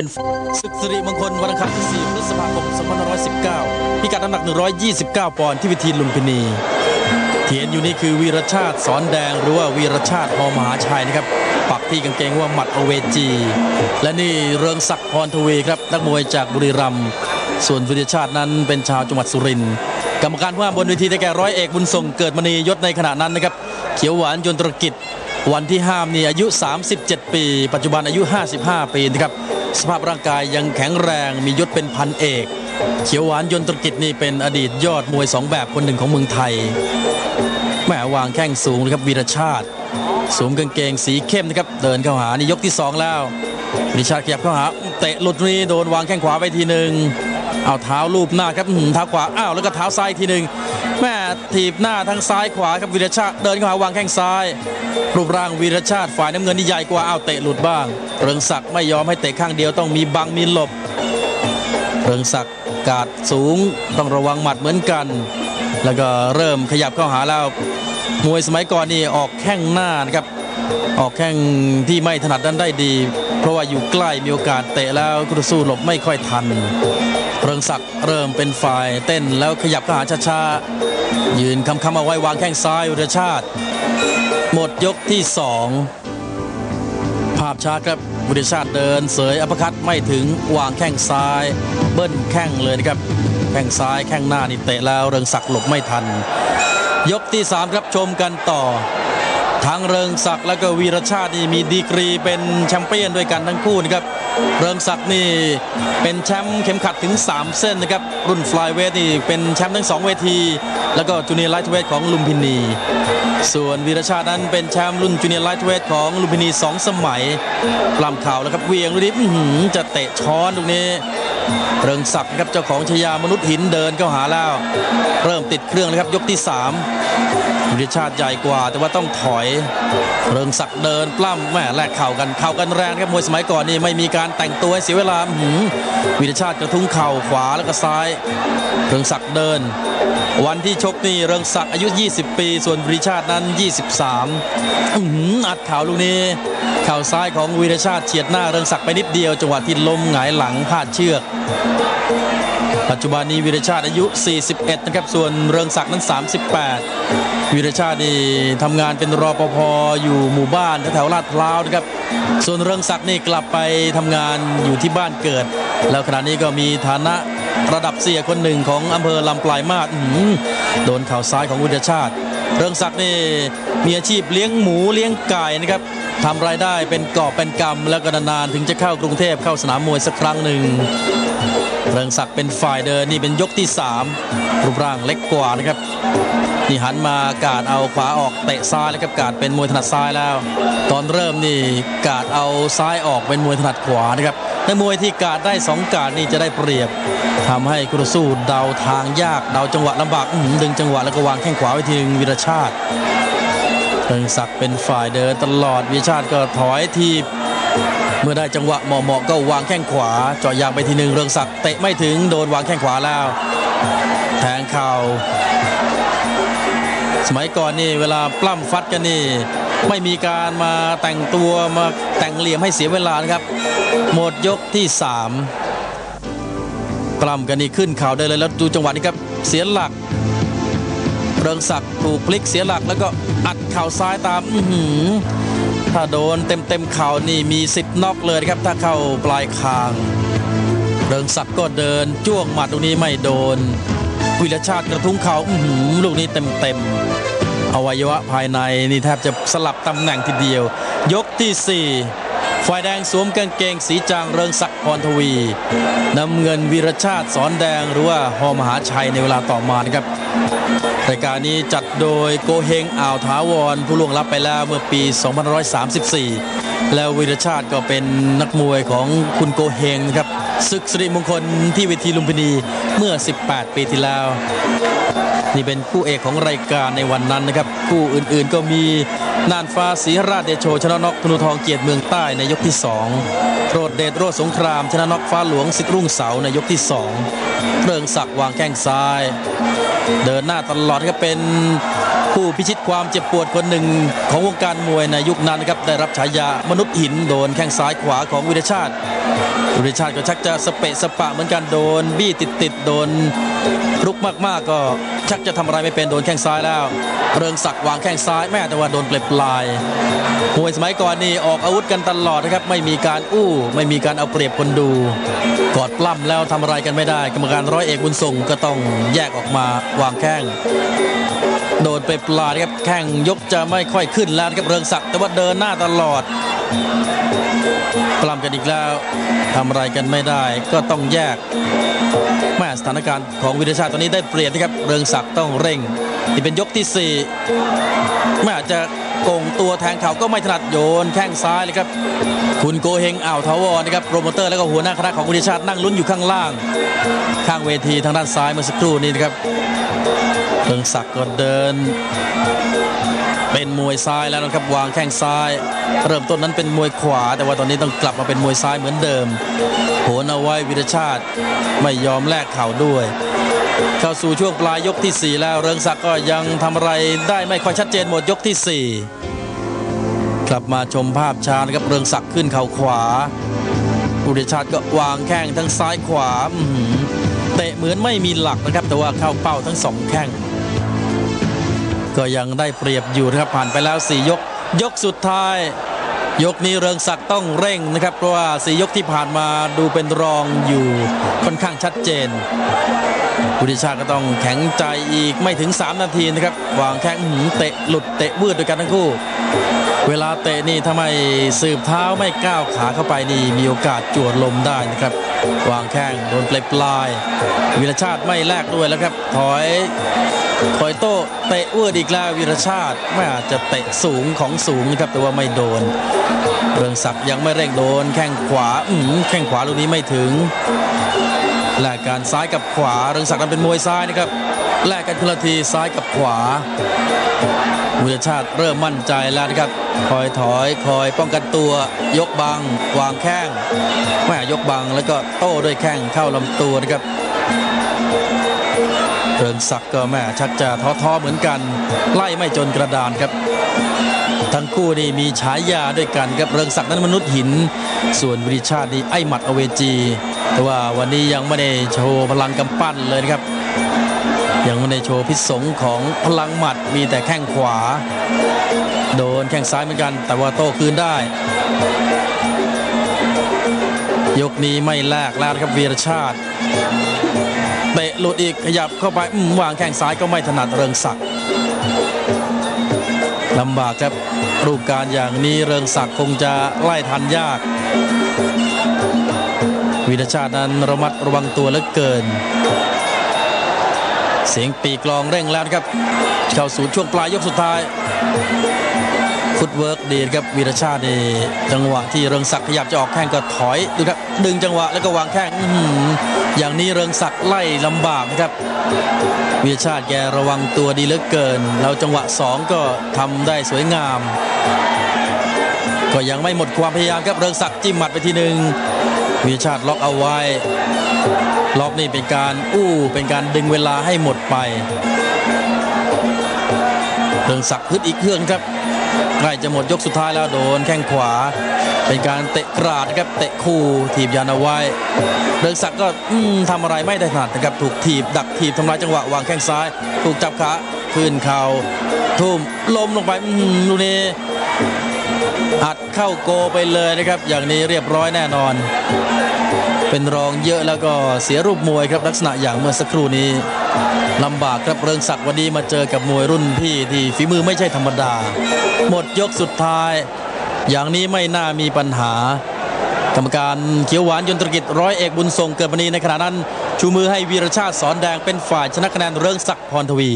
เป็นศึกสิริมงคลวันอังคารที่ 4 พฤษภาคม 2519 พิกัดน้ำหนัก 129 ปอนด์ที่วิธีลุมพินี เที่เห็นอยู่นี่คือวีรชาติสอนแดงหรือว่าวีรชาติพอมหาชัยนะครับ ปักที่กางเกงว่าหมัดอเวจี และนี่เรืองศักดิ์พรทวีครับ นักมวยจากบุรีรัมย์ ส่วนวีรชาตินั้นเป็นชาวจังหวัดสุรินทร์กรรมการผู้ห้าบนเวทีได้แก่ร้อยเอกบุญส่งเกิดมณียศในขณะนั้นนะครับ เขียวหวานยนตรกิจวันที่ห้ามนี่อายุ 37 ปี ปัจจุบันอายุ 55 ปีนะครับ สภาพร่างกายยังแข็งแรงมียศเป็นพันเอก เขียวหวานยนตรกิจนี่เป็นอดีตยอดมวยสองแบบคนหนึ่งของเมืองไทยแม่วางแข้งสูงนะครับวีรชาติสวมกางเกงสีเข้มนะครับเดินเข้าหานี่ยกที่สองแล้ววีรชาติขยับเข้าหาเตะหลุดนี่โดนวางแข้งขวาไปทีหนึ่ง เอาเท้าลูบหน้าครับเท้าขวาอ้าวแล้วก็เท้าซ้ายทีหนึ่งแม่ถีบหน้าทั้งซ้ายขวาครับวีรชาติเดินเข้าหาวางแข้งซ้าย รูปร่างวีรชาติฝ่ายน้ำเงินนี่ใหญ่กว่าอ้าวเตะหลุดบ้าง เรืองศักดิ์ไม่ยอมให้เตะข้างเดียวต้องมีบังมีหลบ เรืองศักดิ์กาดสูงต้องระวังหมัดเหมือนกัน แล้วก็เริ่มขยับเข้าหาแล้วมวยสมัยก่อนนี่ออกแข้งหน้านะครับออกแข้งที่ไม่ถนัดด้านได้ดี เพราะว่าอยู่ใกล้มีโอกาสเตะแล้วกุศสู้หลบไม่ค่อยทันเรืองศักดิ์เริ่มเป็นฝ่ายเต้นแล้วขยับเข้าหาช้าๆยืนคำๆเอาไว้วางแข้งซ้ายอุรชาติ หมดยกที่สองภาพช้าครับบุริชาติเดินเสยอัปคัตไม่ถึงวางแข้งซ้าย เบิ้ลแข้งเลยนะครับแข้งซ้ายแข้งหน้านี่เตะแล้วเริงศักดิ์หลบไม่ทัน ยกที่ 3 ครับชมกันต่อ ทั้งเริงศักดิ์และก็วีรชาตินี่มีดีกรีเป็นแชมเปี้ยนด้วยกันทั้งคู่นะครับ เริงศักดิ์นี่เป็นแชมป์เข็มขัดถึง 3 เส้นนะครับ รุ่นฟลายเวทนี่เป็นแชมป์ทั้ง 2 เวที แล้วก็จูเนียร์ไลท์เวทของลุมพินี ส่วนวีรชาตินั้นเป็นแชมป์รุ่นจูเนียร์ไลท์เวทของลุมพินี 2 สมัยปล้ำข่าแล้วครับเวียงลูกนี้จะเตะช้อนตรงนี้ เริงศักดิ์ครับเจ้าของชยามนุษย์หินเดินเข้าหาแล้ว เริ่มติดเครื่องแล้วครับยกที่3วิรชาติใหญ่กว่า แต่ว่าต้องถอย เริงศักดิ์เดินปล้ำแม่แลกเข่ากันเข่ากันแรงครับมวยสมัยก่อนนี่ไม่มีการแต่งตัวให้เสียเวลาหือวิรชาติกระทุ้งเข่าขวาแล้วก็ซ้าย เริงศักดิ์เดิน วันที่ชกนี่เริงศักดิ์อายุ 20 ปี ส่วนวิรชาตินั้น 23อื้อหืออัดเข่าลูกนี้เข่าซ้ายของวีรชาติเฉียดหน้าเริงศักดิ์ไปนิดเดียวจังหวะที่ล้มหงายหลังพลาดเชือกปัจจุบันนี้วีรชาติอายุ 41 นะครับ ส่วนเริงศักดิ์นั้น 38วีรชาตินี่ทำงานเป็นรอปภอยู่หมู่บ้านแถวลาดพร้าวนะครับ ส่วนเริงศักดิ์นี่กลับไปทำงานอยู่ที่บ้านเกิด แล้วขณะนี้ก็มีฐานะระดับเสียคนหนึ่งของอำเภอลำปลายมาศโดนข่าวซ้ายของวีรชาติ เริงศักดิ์นี่มีอาชีพเลี้ยงหมูเลี้ยงไก่นะครับทำรายได้เป็นกอบเป็นกำแล้วก็นานๆถึงจะเข้ากรุงเทพเข้าสนามมวยสักครั้งหนึ่งเริงศักดิ์เป็นฝ่ายเดินนี่เป็นยกที่ 3 รูปร่างเล็กกว่านะครับนี่หันมากาดเอาขวาออกเตะซ้ายแล้วครับกาดเป็นมวยถนัดซ้ายแล้ว ตอนเริ่มนี่กาดเอาซ้ายออกเป็นมวยถนัดขวานะครับ ในมวยที่กาดได้สองกาดนี่จะได้เปรียบทำให้กุรสู้เดาทางยากเดาจังหวะลำบากดึงจังหวะแล้วก็วางแข้งขวาไว้ทีหนึงวิรชาติเริงศักดิ์เป็นฝ่ายเดินตลอดวิรชาติก็ถอยทีเมื่อได้จังหวะเหมาะๆก็วางแข้งขวาเจาะยางไปทีหนึ่งเรืองศักดิ์เตะไม่ถึงโดนวางแข้งขวาแล้ว แทงเข่าสมัยก่อนนี่เวลาปล้ำฟัดกันนี่ ไม่มีการมาแต่งตัวมาแต่งเหลี่ยมให้เสียเวลานะครับ หมดยกที่3ปล้ำกันนี่ขึ้นเข่าได้เลยแล้วดูจังหวะนี้ครับเสียหลักเริงศักดิ์ถูกพลิกเสียหลักแล้วก็อัดเข่าซ้ายตามถ้าโดนเต็มเต็มๆเข่านี่มีสิทธิ์น็อกเลยครับ ถ้าเข้าปลายคาง เริงศักดิ์ก็เดินจ้วงหมัดตรงนี้ไม่โดนวิรชาติกระทุ้งเข่าอื้อหือลูกนี้เต็มเต็มๆอวัยวะภายในนี่แทบจะสลับตำแหน่งทีเดียว ยกที่4 ฝ่ายแดงสวมกางเกงสีจางเริงศักดิ์พรทวีน้ำเงินวีรชาติสอนแดงหรือว่าฮอมหาชัยในเวลาต่อมานะครับรายการนี้จัดโดยโกเฮงอ่าวถาวร ผู้ล่วงลับไปแล้วเมื่อปี 2534 แล้ววีรชาติก็เป็นนักมวยของคุณโกเฮงนะครับศึกสิริมงคลที่เวทีลุมพินีเมื่อ 18 ปีที่แล้ว นี่เป็นคู่เอกของรายการในวันนั้นนะครับ คู่อื่นๆก็มี น่านฟ้าศรีราชเดโชชนะนกธนูทองเกียรติเมืองใต้ในยกที่2โรดเดชโรดสงครามชนะนกฟ้าหลวงสิทธิ์รุ่งเสาในยกที่2เริงศักดิ์วางแข้งซ้าย เดินหน้าตลอดครับเป็นผู้พิชิตความเจ็บปวดคนหนึ่งของวงการมวยในยุคนั้นนะครับได้รับฉายามนุษย์หินโดนแข้งซ้ายขวาของวิรชาติวิรชาติก็ชักจะสเปะสปะเหมือนกันโดนบี้ติดติดโดน รุกมากๆก็ชักจะทำอะไรไม่เป็นโดนแข้งซ้ายแล้ว เริงศักดิ์วางแข้งซ้ายแม่แต่ว่าโดนเปล็บปลายมวยสมัยก่อนนี่ออกอาวุธกันตลอดนะครับ ไม่มีการอู้ ไม่มีการเอาเปรียบคนดู กอดปล้ำแล้วทำอะไรกันไม่ได้ กรรมการร้อยเอกบุญส่งก็ต้องแยกออกมาวางแข้งโดนไปปลาดครับแข้งยกจะไม่ค่อยขึ้นแล้วครับเริงศักดิ์แต่ว่าเดินหน้าตลอด ปล้ำกันอีกแล้วทำอะไรกันไม่ได้ก็ต้องแยกแม่สถานการณ์ของวิทยาชาติตอนนี้ได้เปลี่ยนนะครับเริงศักดิ์ต้องเร่งนี่เป็นยกที่สี่แม่จะโกงตัวแทงเข่าก็ไม่ถนัดโยนแข้งซ้ายเลยครับ คุณโกเฮงอ่าวทาวรนะครับโปรโมเตอร์แล้วก็หัวหน้าคณะของวิทยาชาตินั่งลุ้นอยู่ข้างล่าง ข้างเวทีทางด้านซ้ายเมื่อสักครู่นี้นะครับ เริงศักดิ์ก็เดิน เป็นมวยซ้ายแล้วนะครับวางแข้งซ้าย เริ่มต้นนั้นเป็นมวยขวา แต่ว่าตอนนี้ต้องกลับมาเป็นมวยซ้ายเหมือนเดิมโหนเอาไว้วิรชาติไม่ยอมแลกเข่าด้วยเข้าสู่ช่วงปลายยกทีสี่4 แล้วเริงศักดิ์ก็ยังทำอะไรได้ไม่ค่อยชัดเจนหมดยกทีสี่4 กลับมาชมภาพชานะครับเริงศักดิ์ขึ้นเข่าขวาอุริชาติก็วางแข้งทั้งซ้ายขวาเตะเหมือนไม่มีหลักนะครับ แต่ว่าเข้าเป้าทั้งสองแข้ง ก็ยังได้เปรียบอยู่นะครับผ่านไปแล้ว 4 ยก ยกสุดท้าย ยกนี้เริงศักดิ์ต้องเร่งนะครับ เพราะว่า4ยกที่ผ่านมาดูเป็นรองอยู่ค่อนข้างชัดเจนบุริชาติก็ต้องแข็งใจอีกไม่ถึง 3 นาทีนะครับวางแข้งหืมเตะหลุดเตะวืดด้วยกันทั้งคู่ เวลาเตะนี่ทำไมสืบเท้าไม่ก้าวขาเข้าไปนี่มีโอกาสจวดลมได้นะครับ วางแข้งโดนปลายปลายวิรชาติไม่แลกด้วยแล้วครับถอย คอยโต้เตะเวอร์ดอีกแล้ววีรชาติไม่อาจจะเตะสูงของสูงนะครับแต่ว่าไม่โดน เรืองศักดิ์ยังไม่เร่งโดน แข้งขวาอืมแข้งขวาลูกนี้ไม่ถึงแลกการซ้ายกับขวา เรืองศักดิ์นั้นเป็นมวยซ้ายนะครับแลกกันคนละทีซ้ายกับขวาวีรชาติเริ่มมั่นใจแล้วนะครับ คอยถอยคอยป้องกันตัวยกบัง วางแข้งแม่ยกบังแล้วก็โต้ด้วยแข้งเข้าลำตัวนะครับ เริงศักดิ์ก็แม่ชักจะท้อๆเหมือนกัน ไล่ไม่จนกระดานครับ ทั้งคู่นี่มีฉายาด้วยกันครับเริงศักดิ์นั้นมนุษย์หิน ส่วนวิริชาตินี่ไอหมัดอเวจี แต่ว่าวันนี้ยังไม่ได้โชว์พลังกำปั้นเลยนะครับ ยังไม่ได้โชว์พิษสงของพลังหมัดมีแต่แข้งขวา โดนแข้งซ้ายเหมือนกัน แต่ว่าโต้คืนได้ยกนี้ไม่แลกแล้วครับวีรชาติ หลุดอีกขยับเข้าไปอืมวางแข้งซ้ายก็ไม่ถนัดเริงศักดิ์ลำบากครับรูปการอย่างนี้เริงศักดิ์คงจะไล่ทันยาก วิรชาตินั้นระมัดระวังตัวเหลือเกิน เสียงปีกลองเร่งแล้วครับ เข้าสู่ช่วงปลายยกสุดท้าย ฟุตเวิร์กดีครับวีรชาตินี่จังหวะที่เริงศักดิ์ขยับจะออกแข้งก็ถอยดูครับดึงจังหวะแล้วก็วางแข้ง อย่างนี้เริงศักดิ์ไล่ลำบากนะครับวีรชาติแกระวังตัวดีเหลือเกิน แล้วจังหวะสองก็ทำได้สวยงาม ก็ยังไม่หมดความพยายามครับเริงศักดิ์จิ้มหมัดไปทีหนึ่งวีรชาติล็อกเอาไว้ ล็อกนี่เป็นการอู้เป็นการดึงเวลาให้หมดไปเริงศักดิ์ฮึดอีกเครื่องครับ ใกล้จะหมดยกสุดท้ายแล้วโดนแข้งขวา เป็นการเตะกราดนะครับเตะคู่ถีบยันเอาไว้เริงศักดิ์ก็อืมทำอะไรไม่ได้ถนัดนะครับถูกถีบดักถีบทำลายจังหวะวางแข้งซ้าย ถูกจับขาขึ้นเข่าทุ่มล้มลงไปอืมลูกนี้อัดเข้าโกไปเลยนะครับ อย่างนี้เรียบร้อยแน่นอน เป็นรองเยอะแล้วก็เสียรูปมวยครับลักษณะอย่างเมื่อสักครู่นี้ ลำบากครับเริงศักดิ์วันนี้มาเจอกับมวยรุ่นพี่ที่ฝีมือไม่ใช่ธรรมดา หมดยกสุดท้าย อย่างนี้ไม่น่ามีปัญหา กรรมการเขียวหวานยนตรกิจร้อยเอกบุญทรงเกิดวันนี้ในขณะนั้น ชูมือให้วีรชาติสอนแดงเป็นฝ่ายชนะคะแนนเริงศักดิ์พรทวี